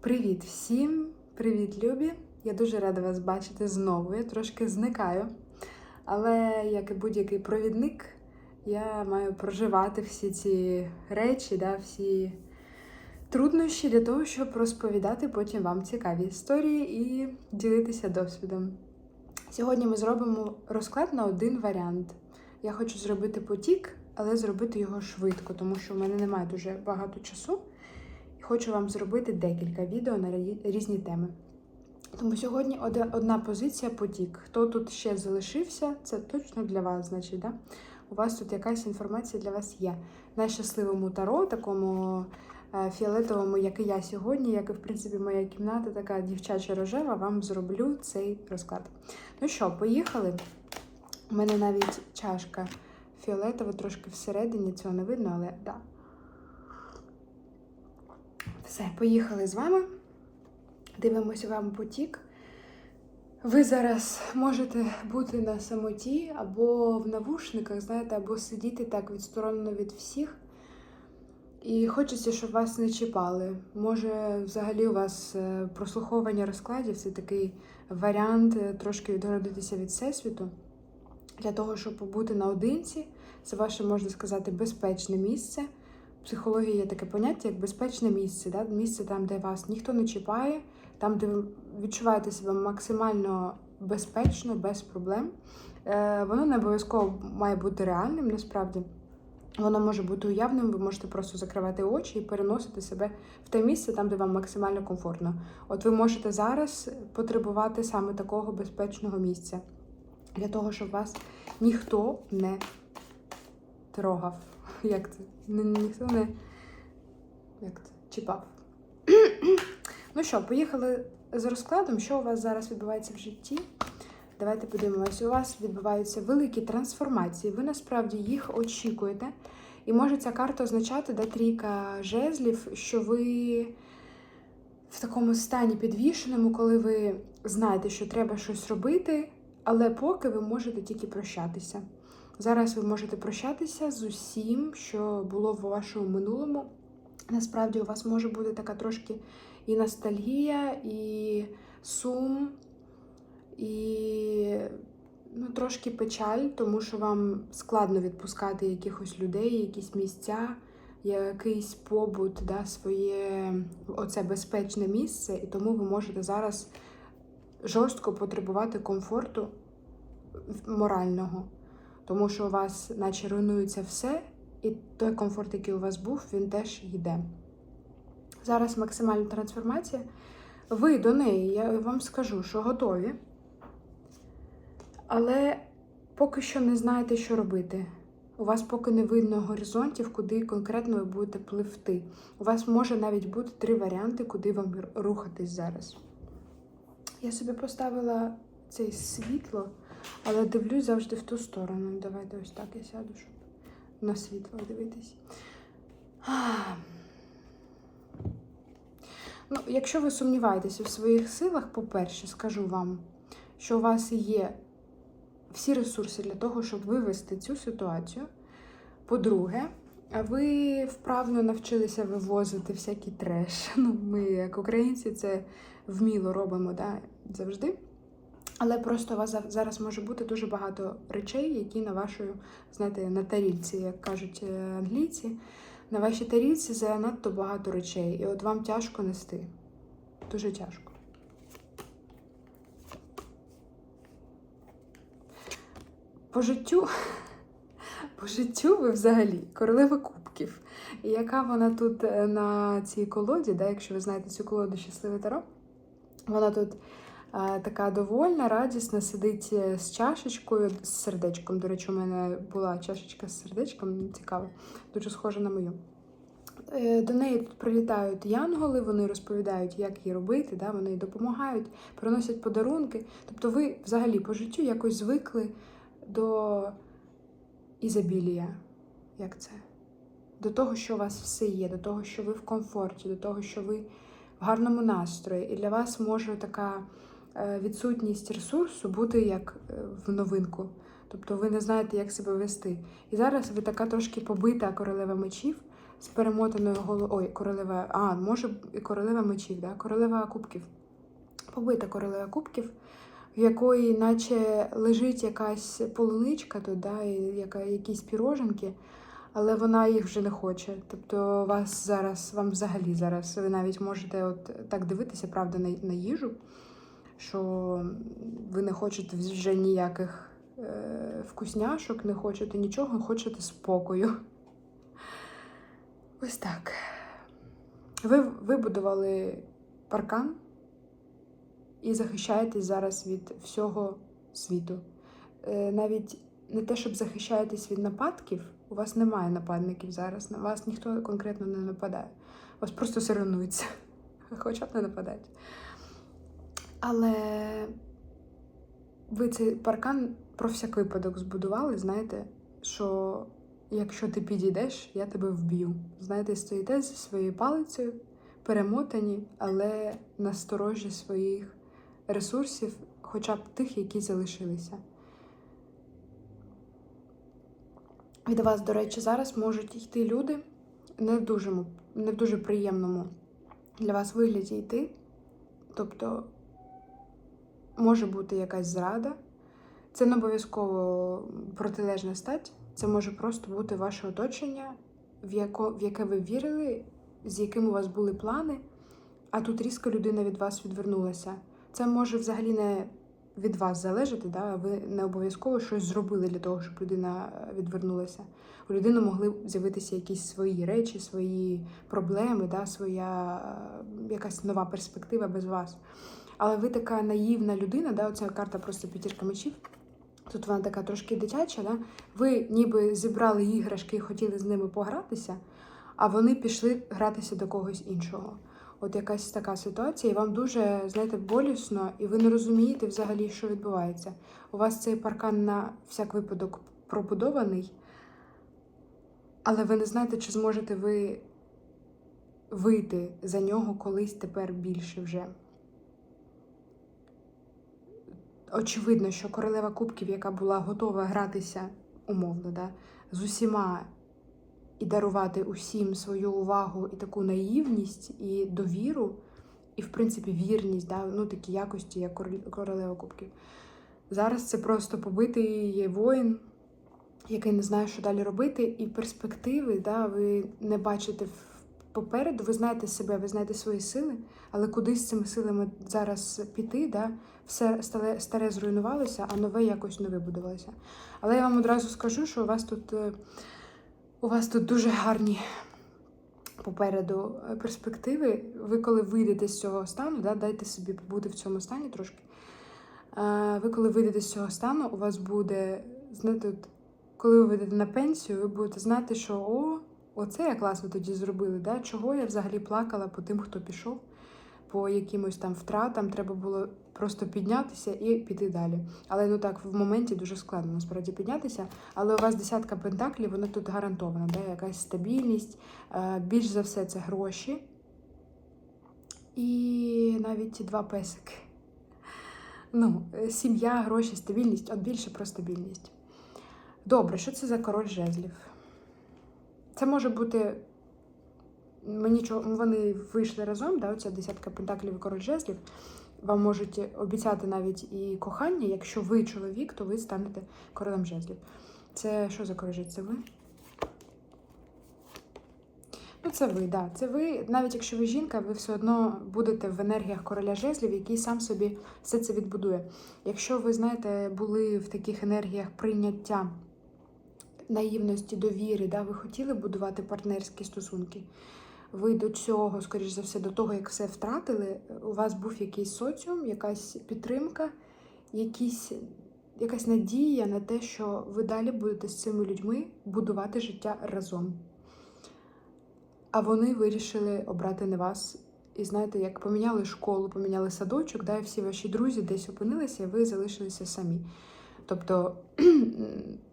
Привіт всім! Привіт, любі! Я дуже рада вас бачити знову. Я трошки зникаю. Але як і будь-який провідник, я маю проживати всі ці речі, да, всі труднощі для того, щоб розповідати потім вам цікаві історії і ділитися досвідом. Сьогодні ми зробимо розклад на один варіант. Я хочу зробити потік, але зробити його швидко, тому що в мене немає дуже багато часу. Хочу вам зробити декілька відео на різні теми. Тому сьогодні одна позиція потік. Хто тут ще залишився, це точно для вас, значить, да? У вас тут якась інформація для вас є. На щасливому таро, такому е, фіолетовому, як і я сьогодні, як і в принципі моя кімната, така дівчача рожева, вам зроблю цей розклад. Ну що, поїхали? У мене навіть чашка фіолетова, трошки всередині, цього не видно, але так. Да. Все, поїхали з вами. Дивимося вам потік. Ви зараз можете бути на самоті або в навушниках, знаєте, або сидіти так відсторонено від всіх. І хочеться, щоб вас не чіпали. Може, взагалі у вас е, прослуховування розкладів це такий варіант е, трошки відгородитися від всесвіту. Для того, щоб побути наодинці, це ваше, можна сказати, безпечне місце. Психології є таке поняття, як безпечне місце. Да? Місце там, де вас ніхто не чіпає, там, де ви відчуваєте себе максимально безпечно, без проблем. Е, воно не обов'язково має бути реальним, насправді. Воно може бути уявним, ви можете просто закривати очі і переносити себе в те місце, там, де вам максимально комфортно. От ви можете зараз потребувати саме такого безпечного місця для того, щоб вас ніхто не трогав. Як це? Ні- Ніхто не як це? чіпав. ну що, поїхали з розкладом. Що у вас зараз відбувається в житті? Давайте подивимося. У вас відбуваються великі трансформації. Ви насправді їх очікуєте. І може ця карта означати, да, трійка жезлів, що ви в такому стані підвішеному, коли ви знаєте, що треба щось робити, але поки ви можете тільки прощатися. Зараз ви можете прощатися з усім, що було в вашому минулому. Насправді у вас може бути така трошки і ностальгія, і сум, і ну, трошки печаль, тому що вам складно відпускати якихось людей, якісь місця, якийсь побут, да, своє оце безпечне місце, і тому ви можете зараз жорстко потребувати комфорту морального, тому що у вас, наче руйнується все, і той комфорт, який у вас був, він теж йде. Зараз максимальна трансформація. Ви до неї, я вам скажу, що готові, але поки що не знаєте, що робити. У вас поки не видно горизонтів, куди конкретно ви будете пливти. У вас може навіть бути три варіанти, куди вам рухатись зараз. Я собі поставила це світло, але дивлюсь завжди в ту сторону. Давайте ось так я сяду, щоб на світло дивитись. Ну, якщо ви сумніваєтеся в своїх силах, по-перше, скажу вам, що у вас є всі ресурси для того, щоб вивести цю ситуацію. По-друге, ви вправно навчилися вивозити всякий треш. Ну, ми, як українці, це вміло робимо да, завжди. Але просто у вас зараз може бути дуже багато речей, які на вашої, знаєте, на тарілці, як кажуть е, англійці, на вашій тарілці занадто багато речей, і от вам тяжко нести. Дуже тяжко. По життю, по життю ви взагалі королева кубків. І яка вона тут е, на цій колоді, да, якщо ви знаєте цю колоду щасливе таро, вона тут така довольна, радісна, сидить е, з чашечкою, з сердечком. До речі, у мене була чашечка з сердечком, цікава, дуже схожа на мою. Е, До неї тут прилітають янголи, вони розповідають, як її робити, да, вони допомагають, приносять подарунки. Тобто ви взагалі по життю якось звикли до ізобілія, як це? До того, що у вас все є, до того, що ви в комфорті, до того, що ви в гарному настрої. І для вас може така відсутність ресурсу бути як е, в новинку. Тобто ви не знаєте, як себе вести. І зараз ви така трошки побита королева мечів, з перемотаною головою. Ой, королева. А, може і королева мечів, да? королева кубків. Побита королева кубків, в якої наче лежить якась полуничка тут, да, яка, якісь піроженки, але вона їх вже не хоче. Тобто вас зараз, вам взагалі зараз, ви навіть можете от так дивитися, правда, на, на їжу, що ви не хочете вже ніяких е, вкусняшок, не хочете нічого, хочете спокою. Ось так. Ви вибудували паркан і захищаєтесь зараз від всього світу. Е, Навіть не те, щоб захищаєтесь від нападків, у вас немає нападників зараз, на вас ніхто конкретно не нападає. Вас просто соревнуються, хоча б не нападають. Але ви цей паркан про всяк випадок збудували, знаєте, що якщо ти підійдеш, я тебе вб'ю. Знаєте, стоїте зі своєю палицею, перемотані, але насторожі своїх ресурсів, хоча б тих, які залишилися. Від вас, до речі, зараз можуть йти люди не в дуже, не в дуже приємному для вас вигляді йти. Тобто може бути якась зрада. Це не обов'язково протилежна стать, це може просто бути ваше оточення, в, яко, в яке ви вірили, з яким у вас були плани, а тут різко людина від вас відвернулася. Це може взагалі не від вас залежати, да? ви не обов'язково щось зробили для того, щоб людина відвернулася. У людини могли з'явитися якісь свої речі, свої проблеми, да? своя якась нова перспектива без вас. Але ви така наївна людина, да? оця карта просто п'ятірка мечів. Тут вона така трошки дитяча, да? ви ніби зібрали іграшки і хотіли з ними погратися, а вони пішли гратися до когось іншого. От якась така ситуація, і вам дуже, знаєте, болісно, і ви не розумієте взагалі, що відбувається. У вас цей паркан на всяк випадок пробудований, але ви не знаєте, чи зможете ви вийти за нього колись тепер більше вже. Очевидно, що королева кубків, яка була готова гратися умовно, да, з усіма і дарувати усім свою увагу і таку наївність, і довіру, і, в принципі, вірність, да, ну такі якості, як королева кубків. Зараз це просто побитий воїн, який не знає, що далі робити, і перспективи, да, ви не бачите попереду, ви знаєте себе, ви знаєте свої сили, але куди з цими силами зараз піти, да, все старе, старе зруйнувалося, а нове якось не вибудувалося. Але я вам одразу скажу, що у вас тут у вас тут дуже гарні попереду перспективи. Ви, коли вийдете з цього стану, да, дайте собі побути в цьому стані трошки. Ви, коли вийдете з цього стану, у вас буде, знаєте, коли ви вийдете на пенсію, ви будете знати, що о, оце я класно тоді зробили. Да? Чого я взагалі плакала по тим, хто пішов, по якимось там втратам. Треба було просто піднятися і піти далі. Але ну так, в моменті дуже складно насправді піднятися. Але у вас десятка пентаклів, вона тут гарантована, да? якась стабільність. Більш за все, це гроші. І навіть ті два песики. Ну, сім'я, гроші, стабільність, от більше про стабільність. Добре, що це за король жезлів? Це може бути. Мені вони вийшли разом, да, оця десятка пентаклів і король жезлів. Вам можуть обіцяти навіть і кохання. Якщо ви чоловік, то ви станете королем жезлів. Це що за король? Це ви? Ну, це ви, да. Це ви, навіть якщо ви жінка, ви все одно будете в енергіях короля жезлів, який сам собі все це відбудує. Якщо ви, знаєте, були в таких енергіях прийняття наївності, довіри, да, ви хотіли будувати партнерські стосунки. Ви до цього, скоріш за все, до того, як все втратили, у вас був якийсь соціум, якась підтримка, якісь, якась надія на те, що ви далі будете з цими людьми будувати життя разом. А вони вирішили обрати не вас. І знаєте, як поміняли школу, поміняли садочок, да, і всі ваші друзі десь опинилися, і ви залишилися самі. Тобто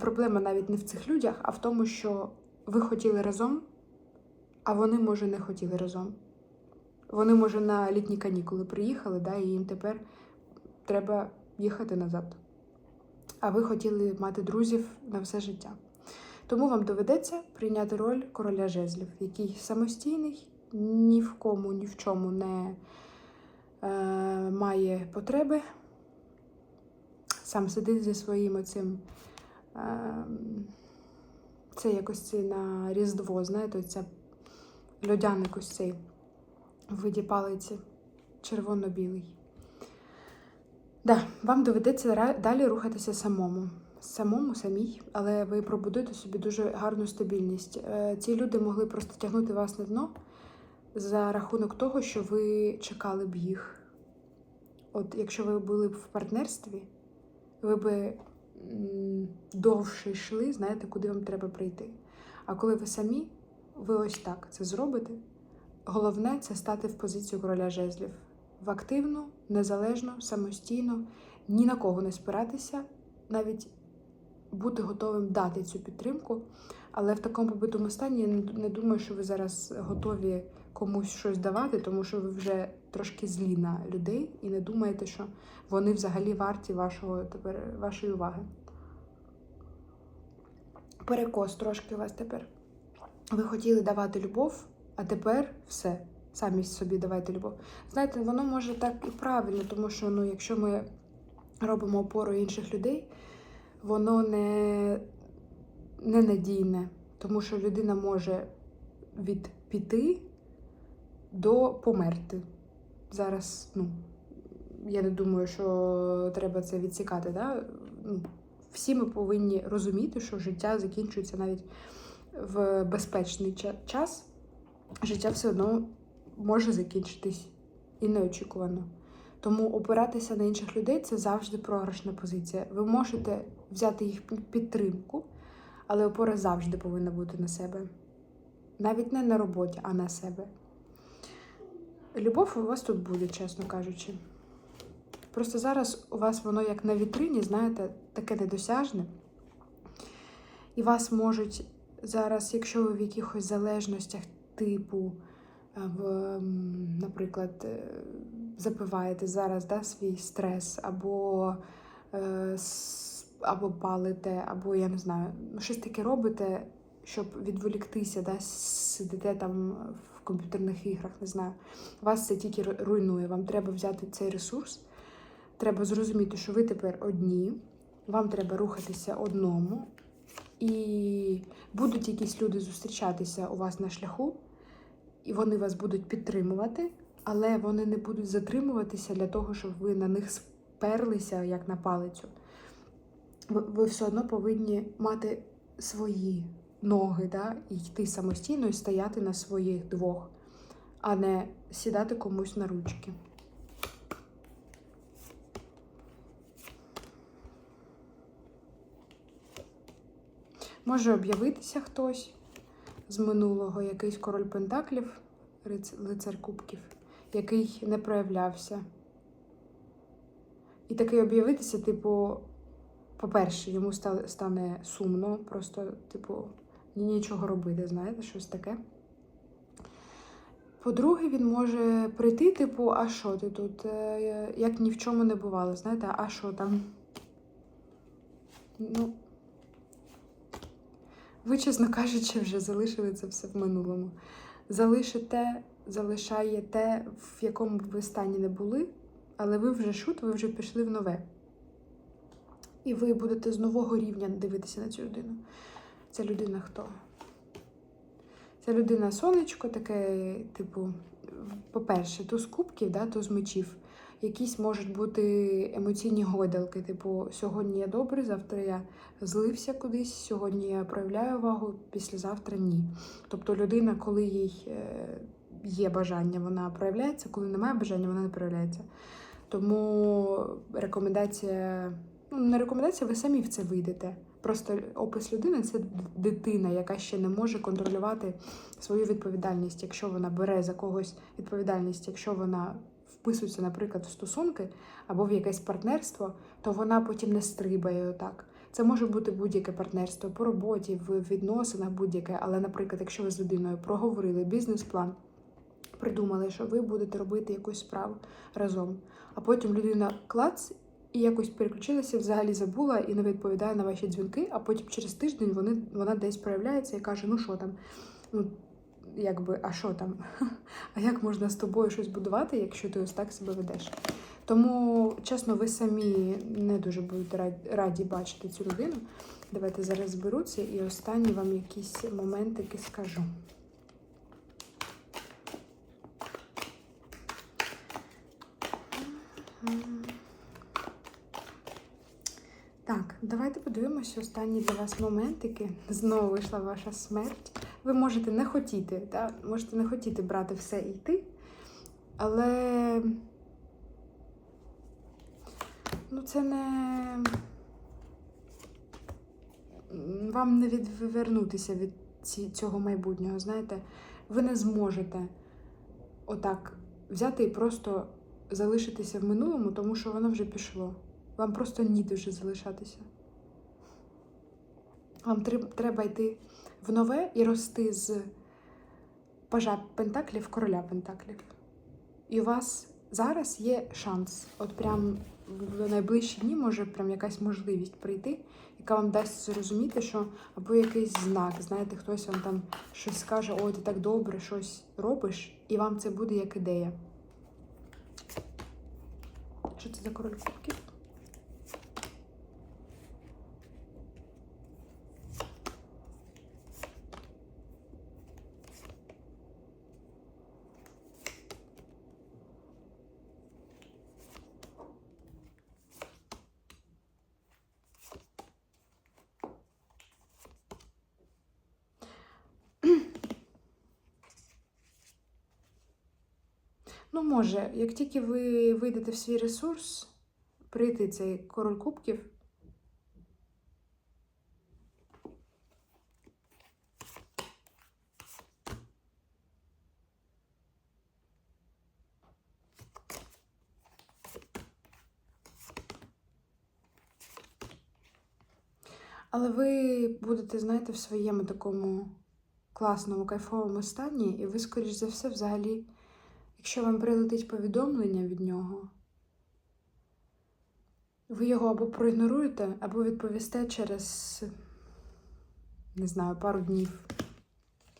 проблема навіть не в цих людях, а в тому, що ви хотіли разом, а вони, може, не хотіли разом. Вони, може, на літні канікули приїхали, да, і їм тепер треба їхати назад. А ви хотіли мати друзів на все життя. Тому вам доведеться прийняти роль короля жезлів, який самостійний, ні в кому, ні в чому не е, має потреби. Сам сидить зі своїм оцим. Е, це якось на Різдво, знаєте, ця льодяник ось цей в виді палиці червоно-білий. Да, вам доведеться далі рухатися самому. Самому, самій, але ви пробудуєте собі дуже гарну стабільність. Е, Ці люди могли просто тягнути вас на дно за рахунок того, що ви чекали б їх. От якщо ви були б в партнерстві, ви м, довше йшли, знаєте, куди вам треба прийти. А коли ви самі, ви ось так це зробите. Головне це стати в позицію короля жезлів. В активну, незалежну, самостійну, ні на кого не спиратися, навіть бути готовим дати цю підтримку. Але в такому побитому стані я не думаю, що ви зараз готові комусь щось давати, тому що ви вже трошки злі на людей і не думаєте, що вони взагалі варті вашого тепер вашої уваги. Перекос трошки у вас тепер. Ви хотіли давати любов, а тепер все. Самі собі давайте любов. Знаєте, воно може так і правильно, тому що ну, якщо ми робимо опору інших людей, воно не, не надійне, тому що людина може від піти до померти. Зараз, ну, я не думаю, що треба це відсікати. Да? Ну, всі ми повинні розуміти, що життя закінчується навіть в безпечний час. Життя все одно може закінчитись і неочікувано. Тому опиратися на інших людей це завжди програшна позиція. Ви можете взяти їх підтримку, але опора завжди повинна бути на себе. Навіть не на роботі, а на себе. Любов у вас тут буде, чесно кажучи. Просто зараз у вас воно як на вітрині, знаєте, таке недосяжне. І вас можуть зараз, якщо ви в якихось залежностях типу, е, в, наприклад, е, запиваєте зараз да, свій стрес, або, е, або палите, або я не знаю, щось таке робите, щоб відволіктися, да, сидите там в комп'ютерних іграх, не знаю. Вас це тільки руйнує. Вам треба взяти цей ресурс. Треба зрозуміти, що ви тепер одні, вам треба рухатися одному, і будуть якісь люди зустрічатися у вас на шляху, і вони вас будуть підтримувати, але вони не будуть затримуватися для того, щоб ви на них сперлися як на палицю. Ви, все одно повинні мати свої ноги, да? йти самостійно і стояти на своїх двох, а не сідати комусь на ручки. Може об'явитися хтось з минулого, якийсь король Пентаклів, лицар Кубків, який не проявлявся. І такий об'явитися, типу, по-перше, йому стане сумно, просто, типу, ні- нічого робити, знаєте, щось таке. По-друге, він може прийти, типу, а що ти тут? Е, Як ні в чому не бувало, знаєте, а що там? Ну, ви, чесно кажучи, вже залишили це все в минулому. Залишите, залишаєте, в якому б ви стані не були, але ви вже шут, ви вже пішли в нове. І ви будете з нового рівня дивитися на цю людину. Ця людина хто? Ця людина сонечко, таке, типу, по-перше, туз кубків, да, туз мечів. Якісь можуть бути емоційні гойдалки, типу, сьогодні я добрий, завтра я злився кудись, сьогодні я проявляю увагу, післязавтра ні. Тобто людина, коли їй е, є бажання, вона проявляється, коли немає бажання, вона не проявляється. Тому рекомендація, ну не рекомендація, ви самі в це вийдете. Просто опис людини це дитина, яка ще не може контролювати свою відповідальність, якщо вона бере за когось відповідальність, якщо вона вписується, наприклад, в стосунки або в якесь партнерство, то вона потім не стрибає отак. Це може бути будь-яке партнерство по роботі, в відносинах будь-яке. Але, наприклад, якщо ви з людиною проговорили бізнес-план, придумали, що ви будете робити якусь справу разом, а потім людина клац і якось переключилася, взагалі забула і не відповідає на ваші дзвінки, а потім через тиждень вони, вона десь проявляється і каже: ну що там? Ну, якби, а що там? А як можна з тобою щось будувати, якщо ти ось так себе ведеш? Тому, чесно, ви самі не дуже будете раді, бачити цю людину. Давайте зараз зберуться і останні вам якісь моментики скажу. Так, давайте подивимося останні для вас моментики. Знову вийшла ваша смерть. Ви можете не хотіти, да? можете не хотіти брати все і йти, але ну, це не вам не відвернутися від цього майбутнього. Знаєте, ви не зможете отак взяти і просто залишитися в минулому, тому що воно вже пішло. Вам просто ніде вже залишатися. Вам треба йти в нове і рости з пажа Пентаклів короля Пентаклів. І у вас зараз є шанс. От прям в найближчі дні може прям якась можливість прийти, яка вам дасть зрозуміти, що або якийсь знак, знаєте, хтось вам там щось скаже, ой, ти так добре щось робиш, і вам це буде як ідея. Що це за король кубків? Ну, може, як тільки ви вийдете в свій ресурс, прийти цей король кубків. Але ви будете, знаєте, в своєму такому класному, кайфовому стані, і ви, скоріш за все, взагалі. Якщо вам прилетить повідомлення від нього, ви його або проігноруєте, або відповісте через, не знаю, пару днів.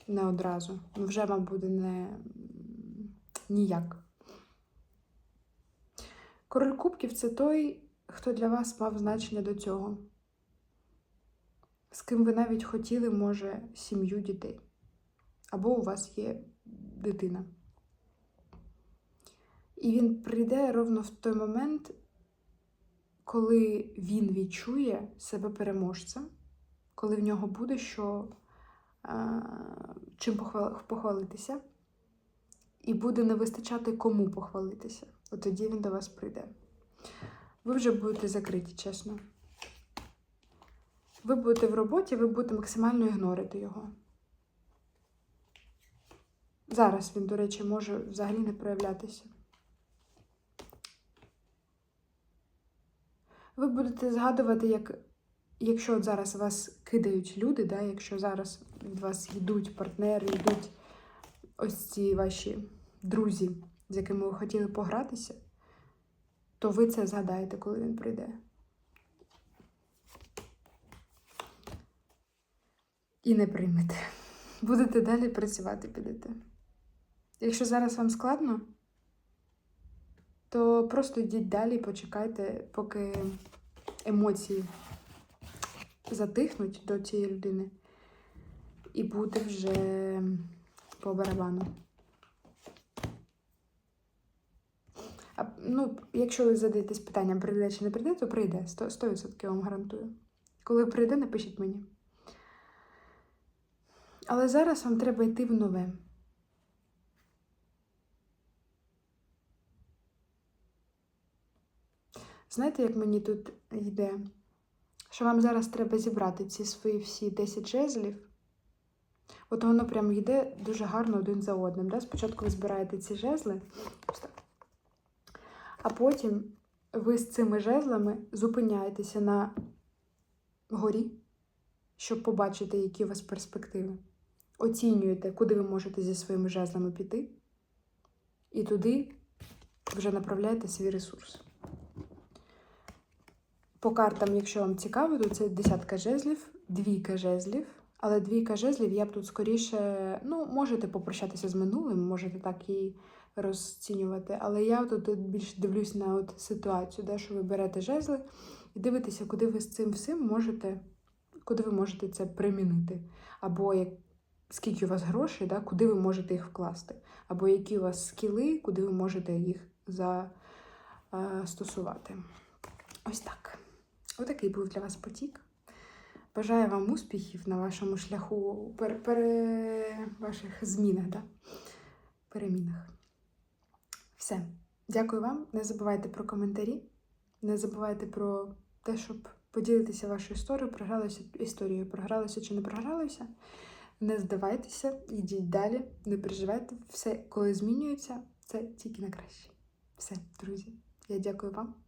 Не одразу. Ну, вже вам буде не ніяк. Король Кубків це той, хто для вас мав значення до цього. З ким ви навіть хотіли, може, сім'ю дітей. Або у вас є дитина. І він прийде ровно в той момент, коли він відчує себе переможцем, коли в нього буде що а, чим похвалитися, і буде не вистачати кому похвалитися. От тоді він до вас прийде. Ви вже будете закриті, чесно. Ви будете в роботі, ви будете максимально ігнорити його. Зараз він, до речі, може взагалі не проявлятися. Ви будете згадувати, як якщо от зараз вас кидають люди, да, якщо зараз від вас йдуть партнери, йдуть ось ці ваші друзі, з якими ви хотіли погратися, то ви це згадаєте, коли він прийде. І не приймете. Будете далі працювати, підете. Якщо зараз вам складно, то просто йдіть далі, почекайте, поки емоції затихнуть до цієї людини, і буде вже по барабану. А, ну, якщо ви задаєтесь питанням, прийде чи не прийде, то прийде. 100%, 100% вам гарантую. Коли прийде, напишіть мені. Але зараз вам треба йти в нове. Знаєте, як мені тут йде? Що вам зараз треба зібрати ці свої всі 10 жезлів. От воно прям йде дуже гарно один за одним. Да? Спочатку ви збираєте ці жезли, а потім ви з цими жезлами зупиняєтеся на горі, щоб побачити, які у вас перспективи. Оцінюєте, куди ви можете зі своїми жезлами піти, і туди вже направляєте свій ресурс. По картам, якщо вам цікаво, то це десятка жезлів, двійка жезлів. Але двійка жезлів я б тут скоріше, ну, можете попрощатися з минулим, можете так і розцінювати. Але я тут більш дивлюсь на от ситуацію, да, що ви берете жезли і дивитеся, куди ви з цим всім можете, куди ви можете це примінити. Або як, скільки у вас грошей, да, куди ви можете їх вкласти, або які у вас скіли, куди ви можете їх застосувати. Ось так. Отакий був для вас потік. Бажаю вам успіхів на вашому шляху пер, пере, ваших змінах, да? перемінах. Все. Дякую вам. Не забувайте про коментарі. Не забувайте про те, щоб поділитися вашою історією, програлися історією, програлися чи не програлися. Не здавайтеся, йдіть далі, не переживайте. Все, коли змінюється, це тільки на краще. Все, друзі. Я дякую вам.